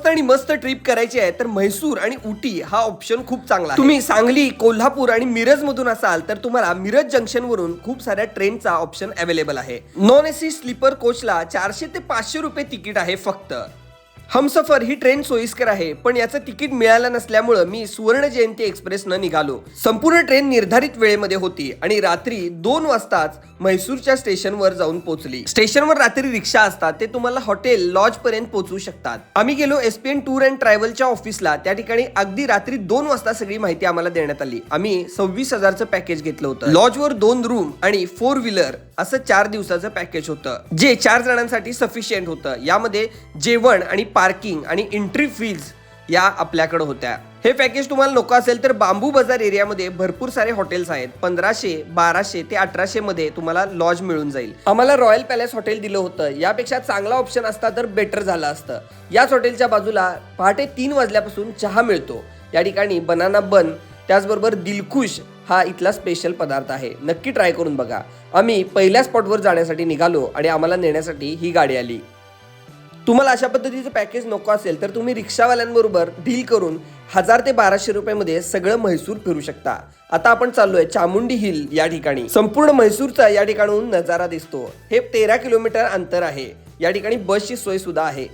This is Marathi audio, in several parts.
स्वस्त आणि मस्त ट्रिप करायची आहे तर म्हैसूर आणि उटी हा ऑप्शन खूप चांगला आहे. तुम्ही सांगली कोल्हापूर आणि मिरज मधून असाल तर तुम्हाला मिरज जंक्शन वरून खूप साऱ्या ट्रेनचा ऑप्शन अवेलेबल आहे. नॉन एसी स्लीपर कोचला चारशे ते पाचशे रुपये तिकीट आहे फक्त. हमसफर ही ट्रेन सोयीस्कर आहे पण याचं तिकीट मिळालं नसल्यामुळं मी सुवर्ण जयंती एक्सप्रेसनं निघालो. संपूर्ण ट्रेन निर्धारित वेळेमध्ये होती आणि रात्री दोन वाजताच म्हैसूरच्या स्टेशनवर जाऊन पोहोचली. स्टेशनवर रात्री रिक्षा असतात ते तुम्हाला हॉटेल लॉज पर्यंत पोहोचू शकतात. आम्ही गेलो एसपीएन टूर अँड ट्रॅव्हलच्या ऑफिसला. त्या ठिकाणी अगदी रात्री दोन वाजता सगळी माहिती आम्हाला देण्यात आली. आम्ही सव्वीस हजारचं पॅकेज घेतलं होतं. लॉजवर दोन रूम आणि फोर व्हीलर असं चार दिवसाचं पॅकेज होतं जे चार जणांसाठी सफिशियंट होतं. यामध्ये जेवण आणि पार्किंग आणि एंट्री फीज या आपल्याकडे होत्या. हे पॅकेज तुम्हाला नको असेल तर बांबू बाजार एरियामध्ये भरपूर सारे हॉटेल्स आहेत. पंधराशे बाराशे ते अठराशे मध्ये तुम्हाला लॉज मिळून जाईल. आम्हाला रॉयल पॅलेस हॉटेल दिलं होतं. यापेक्षा चांगला ऑप्शन असता तर बेटर झालं असतं. याच हॉटेलच्या बाजूला पहाटे तीन वाजल्यापासून चहा मिळतो. या ठिकाणी बनाना बन त्याचबरोबर दिलखुश हा इथला स्पेशल पदार्थ आहे. नक्की ट्राय करून बघा. आम्ही पहिल्या स्पॉटवर जाण्यासाठी निघालो आणि आम्हाला नेण्यासाठी ही गाडी आली. तुम्हाला अशा पद्धतीचं पॅकेज नको असेल तर तुम्ही रिक्षावाल्यांबरोबर डील करून हजार ते बाराशे रुपयामध्ये सगळं म्हैसूर फिरू शकता. आता आपण चाललोय चामुंडी हिल या ठिकाणी. संपूर्ण म्हैसूरचा या ठिकाणून नजारा दिसतो. हे तेरा किलोमीटर अंतर आहे. या ठिकाणी बसची सोय सुद्धा आहे.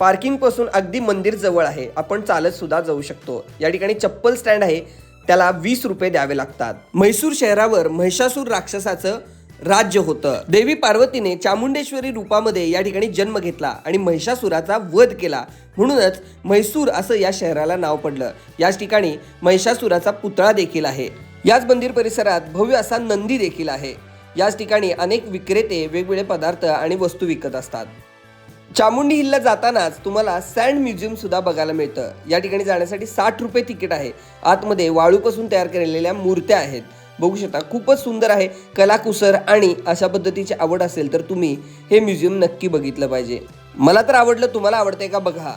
पार्किंगपासून अगदी मंदिर जवळ आहे. आपण चालत सुद्धा जाऊ शकतो. या ठिकाणी चप्पल स्टँड आहे. त्याला वीस रुपये द्यावे लागतात. म्हैसूर शहरावर महिषासूर राक्षसाचं राज्य होतं. देवी पार्वतीने चामुंडेश्वरी रूपामध्ये या ठिकाणी जन्म घेतला आणि महिषासुराचा वध केला. म्हणूनच म्हैसूर असं या शहराला नाव पडलं. याच ठिकाणी महिषासुराचा पुतळा देखील आहे. याच मंदिर परिसरात भव्य असा नंदी देखील आहे. याच ठिकाणी अनेक विक्रेते वेगवेगळे पदार्थ आणि वस्तू विकत असतात. चामुंडी हिलला जातानाच तुम्हाला सँड म्युझियम सुद्धा बघायला मिळतं. या ठिकाणी जाण्यासाठी साठ रुपये तिकीट आहे. आतमध्ये वाळूपासून तयार केलेल्या मूर्त्या आहेत. बघू शकता. खूपच सुंदर आहे. कलाकुसर आणि अशा पद्धतीची आवड असेल तर तुम्ही हे म्युझियम नक्की बघितलं पाहिजे. मला तर आवडलं तुम्हाला आवडतंय का? बघा.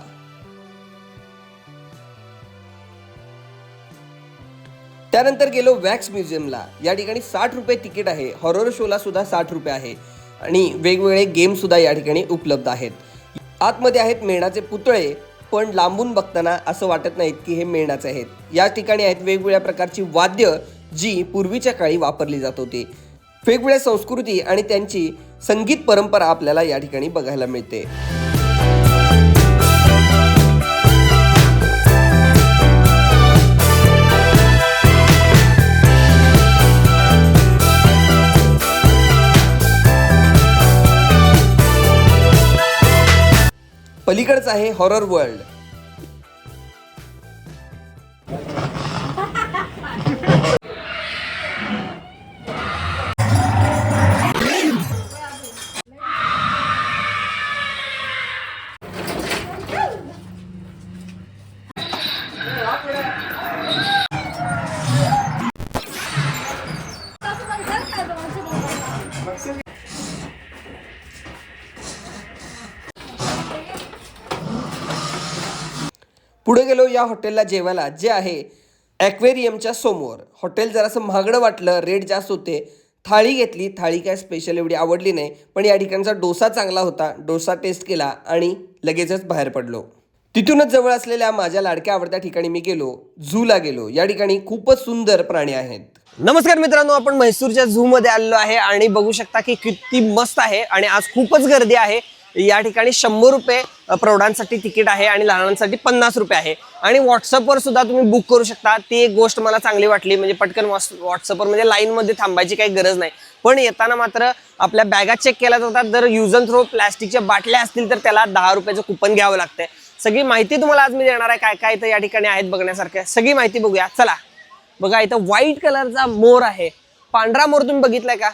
त्यानंतर गेलो वॅक्स म्युझियमला. या ठिकाणी साठ रुपये तिकीट आहे. हॉरर शोला सुद्धा साठ रुपये आहे. आणि वेगवेगळे गेम सुद्धा या ठिकाणी उपलब्ध आहेत. आतमध्ये आहेत मेणाचे पुतळे पण लांबून बघताना असं वाटत नाहीत की हे मेणाचे आहेत. या ठिकाणी आहेत वेगवेगळ्या प्रकारची वाद्य जी पूर्वीच्या काळी वापरली जात होती. वेगवेगळ्या संस्कृती आणि त्यांची संगीत परंपरा आपल्याला या ठिकाणी बघायला मिळते. पलीकडचं आहे हॉरर वर्ल्ड या हॉटेलला जेवायला जे आहे ॲक्वेरियमच्या समोर. हॉटेल जरासं महागडं वाटलं रेट जास्त होते थाळी घेतली थाळी काय स्पेशल एवढी आवडली नाही पण या ठिकाणचा डोसा चांगला होता डोसा टेस्ट केला आणि लगेचच बाहेर पडलो. तिथूनच जवळ असलेल्या माझ्या लाडक्या आवडत्या ठिकाणी मी गेलो झूला गेलो. या ठिकाणी खूपच सुंदर प्राणी आहेत. नमस्कार मित्रांनो आपण म्हैसूरच्या झू मध्ये आलेलो आहे आणि बघू शकता की किती मस्त आहे आणि आज खूपच गर्दी आहे. या ठिकाणी शंभर रुपये प्रौढांसाठी तिकीट आहे आणि लहानांसाठी पन्नास रुपये आहे. आणि व्हॉट्सअपवर सुद्धा तुम्ही बुक करू शकता. ती एक गोष्ट मला चांगली वाटली. म्हणजे पटकन व्हॉट्सअपवर म्हणजे लाईनमध्ये थांबायची काही गरज नाही. पण येताना मात्र आपल्या बॅगा चेक केल्या जातात. जर यूज अँड थ्रो प्लॅस्टिकच्या बाटल्या असतील तर त्याला दहा रुपयाचं कुपन घ्यावं लागतंय. सगळी माहिती तुम्हाला आज मी देणार आहे. काय काय इथं या ठिकाणी आहेत बघण्यासारख्या सगळी माहिती बघूया. चला. बघा इथं व्हाईट कलरचा मोर आहे. पांढरा मोर तुम्ही बघितलाय का?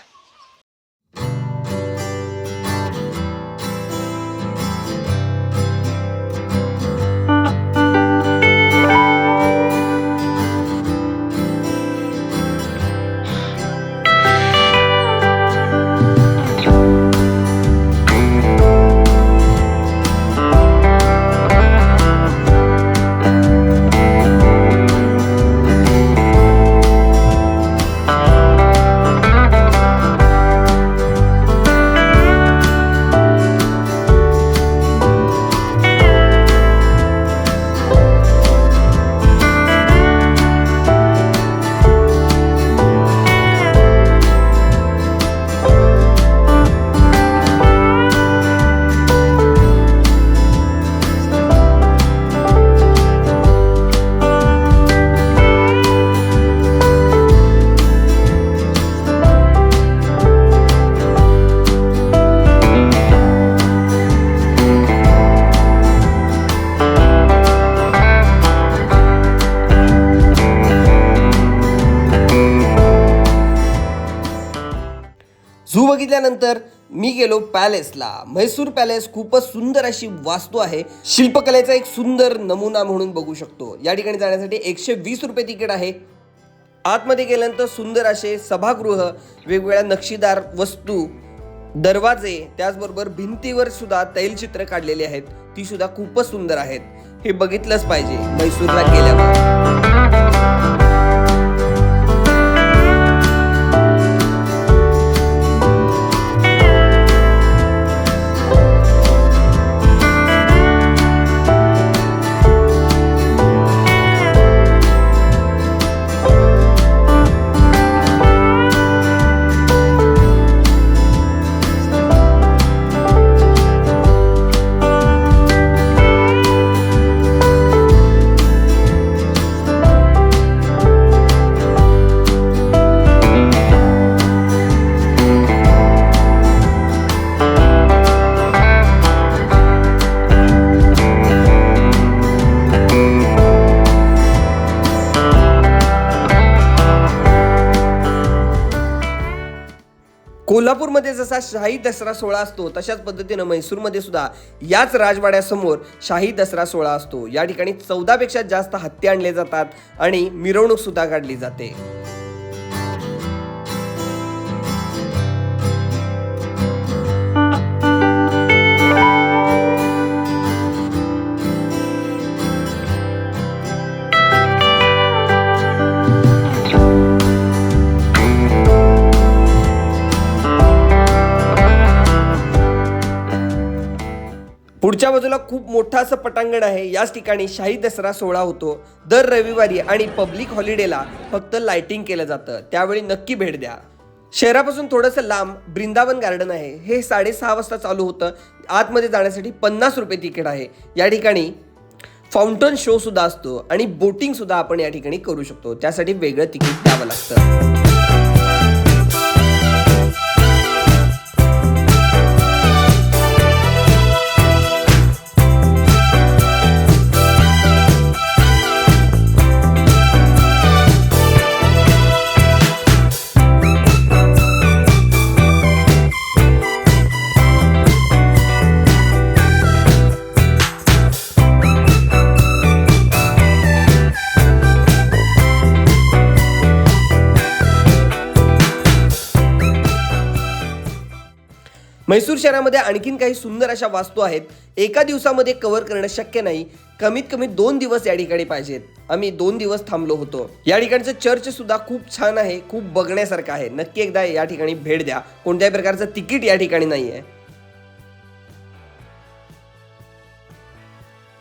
बघितल्यानंतर मी गेलो पॅलेसला. म्हैसूर पॅलेस खूपच सुंदर अशी वास्तू आहे. शिल्पकलेचा एक सुंदर नमुना म्हणून बघू शकतो. या ठिकाणी जाण्यासाठी एकशे वीस रुपये तिकीट आहे. आतमध्ये गेल्यानंतर सुंदर असे सभागृह वेगवेगळ्या नक्षीदार वस्तू दरवाजे त्याचबरोबर भिंतीवर सुद्धा तैलचित्र काढलेली आहेत. ती सुद्धा खूपच सुंदर आहेत. हे बघितलंच पाहिजे. मैसूरला गेल्यावर. कोल्हापूरमध्ये जसा शाही दसरा सोहळा असतो तशाच पद्धतीनं म्हैसूरमध्ये सुद्धा याच राजवाड्यासमोर शाही दसरा सोहळा असतो. या ठिकाणी चौदापेक्षा जास्त हत्ती आणले जातात आणि मिरवणूक सुद्धा काढली जाते. पुढच्या बाजूला खूप मोठं असं पटांगण आहे. याच ठिकाणी शाही दसरा सोहळा होतो. दर रविवारी आणि पब्लिक हॉलिडेला फक्त लाइटिंग केलं जातं. त्यावेळी नक्की भेट द्या. शहरापासून थोडंसं लांब वृंदावन गार्डन आहे. हे साडेसहा वाजता चालू होतं. आतमध्ये जाण्यासाठी पन्नास रुपये तिकीट आहे. या ठिकाणी फाउंटन शो सुद्धा असतो आणि बोटिंग सुद्धा आपण या ठिकाणी करू शकतो. त्यासाठी वेगळं तिकीट द्यावं लागतं. म्हैसूर शहरामध्ये आणखीन काही सुंदर अशा वास्तू आहेत. एका दिवसामध्ये कव्हर करणं शक्य नाही. कमीत कमी दोन दिवस या ठिकाणी पाहिजेत. आम्ही दोन दिवस थांबलो होतो. या ठिकाणचं चर्च सुद्धा खूप छान आहे. खूप बघण्यासारखं आहे. नक्की एकदा या ठिकाणी भेट द्या. कोणत्याही प्रकारचं तिकीट या ठिकाणी नाही आहे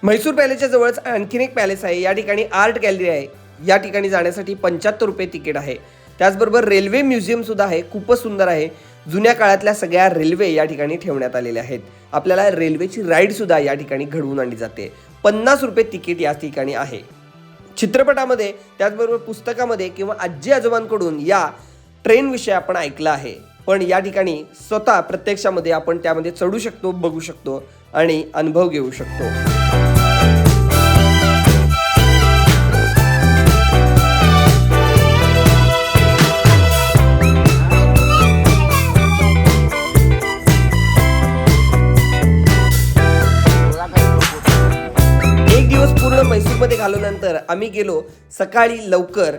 म्हैसूर पॅलेसच्या जवळच आणखीन एक पॅलेस आहे. या ठिकाणी आर्ट गॅलरी आहे. या ठिकाणी जाण्यासाठी पंच्याहत्तर रुपये तिकीट आहे. त्याचबरोबर रेल्वे म्युझियम सुद्धा आहे. खूपच सुंदर आहे. जुन्या काळातल्या सगळ्या रेल्वे या ठिकाणी ठेवण्यात आलेल्या आहेत. आपल्याला रेल्वेची राईड सुद्धा या ठिकाणी घडवून आणली जाते. पन्नास रुपये तिकीट या ठिकाणी आहे. चित्रपटामध्ये त्याचबरोबर पुस्तकामध्ये किंवा आजी आजोबांकडून या ट्रेनविषयी आपण ऐकलं आहे. पण या ठिकाणी स्वतः प्रत्यक्षामध्ये आपण त्यामध्ये चढू शकतो बघू शकतो आणि अनुभव घेऊ शकतो. म्हैसूरमध्ये घालवल्यानंतर आम्ही गेलो सकाळी लवकर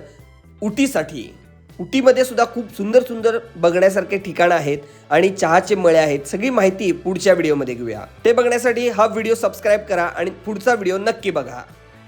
उटीसाठी. उटीमध्ये सुद्धा खूप सुंदर सुंदर बघण्यासारखे ठिकाणं आहेत आणि चहाचे मळे आहेत. सगळी माहिती पुढच्या व्हिडिओमध्ये घेऊया. ते बघण्यासाठी हा व्हिडिओ सबस्क्राईब करा आणि पुढचा व्हिडिओ नक्की बघा.